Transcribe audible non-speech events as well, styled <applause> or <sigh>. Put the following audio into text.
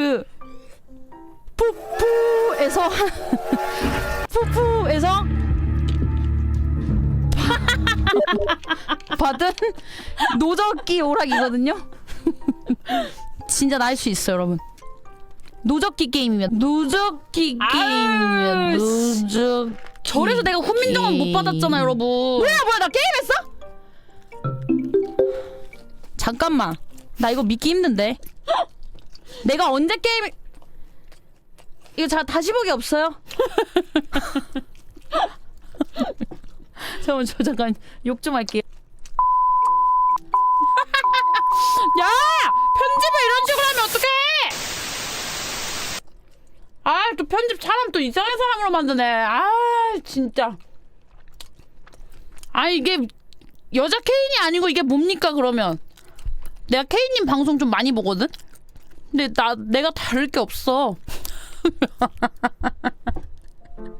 그 푸푸에서 <laughs> 푸푸에서 <laughs> 받은 노적기 오락이거든요. <laughs> 진짜 날 수 있어요, 여러분. 노적기 게임이면 노적기 게임이면 아유, 노적. 저래서 내가 훈민정음 못 받았잖아 여러분 뭐야 뭐야 나 게임했어? 잠깐만 나 이거 믿기 힘든데 내가 언제 게임 이거 자 다시 보기 없어요? <laughs> 잠깐만 저 잠깐 욕 좀 할게요. <laughs> 야! 편집을 이런 식으로 하면 어떡해? 아 또 편집 사람 또 이상한 사람으로 만드네. 아 진짜. 아 이게 여자 케인이 아니고 이게 뭡니까 그러면? 내가 케인님 방송 좀 많이 보거든 근데 나 내가 다를 게 없어